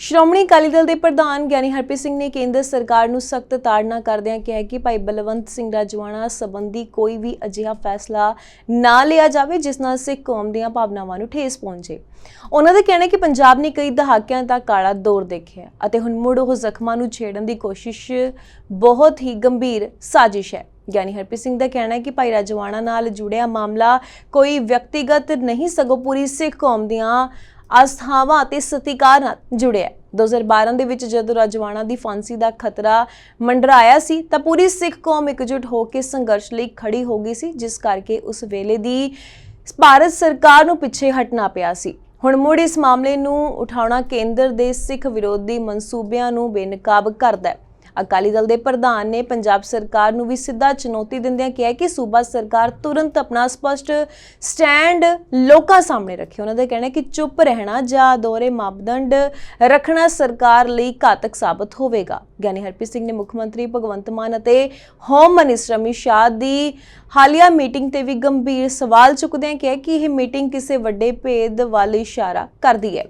ਸ਼੍ਰੋਮਣੀ ਅਕਾਲੀ ਦਲ ਦੇ ਪ੍ਰਧਾਨ ਗਿਆਨੀ ਹਰਪ੍ਰੀਤ ਸਿੰਘ ਨੇ ਕੇਂਦਰ ਸਰਕਾਰ ਨੂੰ ਸਖਤ ਤਾੜਨਾ ਕਰਦਿਆਂ ਕਿਹਾ ਕਿ ਭਾਈ ਬਲਵੰਤ ਸਿੰਘ ਰਾਜਵਾਨਾ ਸੰਬੰਧੀ ਕੋਈ ਵੀ ਅਜਿਹਾ ਫੈਸਲਾ ਨਾ ਲਿਆ ਜਾਵੇ, ਜਿਸ ਨਾਲ ਸਿੱਖ ਕੌਮ ਦੀਆਂ ਭਾਵਨਾਵਾਂ ਨੂੰ ਠੇਸ ਪਹੁੰਚੇ। ਉਹਨਾਂ ਦਾ ਕਹਿਣਾ ਹੈ ਕਿ ਪੰਜਾਬ ਨੇ ਕਈ ਦਹਾਕਿਆਂ ਤੱਕ ਕਾਲਾ ਦੌਰ ਦੇਖਿਆ ਅਤੇ ਹੁਣ ਮੁੜ ਉਹ ਜ਼ਖਮਾਂ ਨੂੰ ਛੇੜਨ ਦੀ ਕੋਸ਼ਿਸ਼ ਬਹੁਤ ਹੀ ਗੰਭੀਰ ਸਾਜ਼ਿਸ਼ ਹੈ। ਗਿਆਨੀ ਹਰਪ੍ਰੀਤ ਸਿੰਘ ਦਾ ਕਹਿਣਾ ਹੈ ਕਿ ਭਾਈ ਰਾਜਵਾਨਾ ਨਾਲ ਜੁੜਿਆ ਮਾਮਲਾ ਕੋਈ ਵਿਅਕਤੀਗਤ ਨਹੀਂ, ਸਗੋਂ ਪੂਰੀ ਸਿੱਖ ਕੌਮ ਦੀਆਂ ਆਸਥਾਵਾਂ ਅਤੇ ਸਤਿਕਾਰ ਨਾਲ ਜੁੜਿਆ ਹੈ। 2012 ਦੇ ਵਿੱਚ ਜਦੋਂ ਰਾਜਵਾਨਾ ਦੀ ਫਾਂਸੀ ਦਾ ਖਤਰਾ ਮੰਡਰਾਇਆ ਸੀ, ਤਾਂ ਪੂਰੀ ਸਿੱਖ ਕੌਮ ਇਕਜੁੱਟ ਹੋ ਕੇ ਸੰਘਰਸ਼ ਲਈ ਖੜੀ ਹੋ ਗਈ ਸੀ, ਜਿਸ ਕਰਕੇ ਉਸ ਵੇਲੇ ਦੀ ਭਾਰਤ ਸਰਕਾਰ ਨੂੰ ਪਿੱਛੇ ਹਟਣਾ ਪਿਆ ਸੀ। ਹੁਣ ਮੁੜ ਇਸ ਮਾਮਲੇ ਨੂੰ ਉਠਾਉਣਾ ਕੇਂਦਰ ਦੇ ਸਿੱਖ ਵਿਰੋਧੀ ਮਨਸੂਬਿਆਂ ਨੂੰ ਬੇਨਕਾਬ ਕਰਦਾ ਹੈ। ਅਕਾਲੀ ਦਲ ਦੇ ਪ੍ਰਧਾਨ ਨੇ ਪੰਜਾਬ ਸਰਕਾਰ ਨੂੰ ਵੀ ਸਿੱਧਾ ਚੁਣੌਤੀ ਦਿੰਦਿਆਂ ਕਿਹਾ ਕਿ ਸੂਬਾ ਸਰਕਾਰ ਤੁਰੰਤ ਆਪਣਾ ਸਪਸ਼ਟ ਸਟੈਂਡ ਲੋਕਾਂ ਸਾਹਮਣੇ ਰੱਖੇ। ਉਹਨਾਂ ਦਾ ਕਹਿਣਾ ਕਿ ਚੁੱਪ ਰਹਿਣਾ ਜਾਂ ਦੋਰੇ ਮਾਪਦੰਡ ਰੱਖਣਾ ਸਰਕਾਰ ਲਈ ਘਾਤਕ ਸਾਬਤ ਹੋਵੇਗਾ। ਗਿਆਨੀ ਹਰਪ੍ਰੀਤ ਸਿੰਘ ਨੇ ਮੁੱਖ ਮੰਤਰੀ ਭਗਵੰਤ ਮਾਨ ਅਤੇ ਹੋਮ ਮਿਨਿਸਟਰ ਅਮਿਤ ਸ਼ਾਹ ਦੀ ਹਾਲੀਆ ਮੀਟਿੰਗ ਤੇ ਵੀ ਗੰਭੀਰ ਸਵਾਲ ਚੁੱਕਦਿਆਂ ਕਿਹਾ ਕਿ ਇਹ ਮੀਟਿੰਗ ਕਿਸੇ ਵੱਡੇ ਭੇਦ ਵੱਲ ਇਸ਼ਾਰਾ ਕਰਦੀ ਹੈ।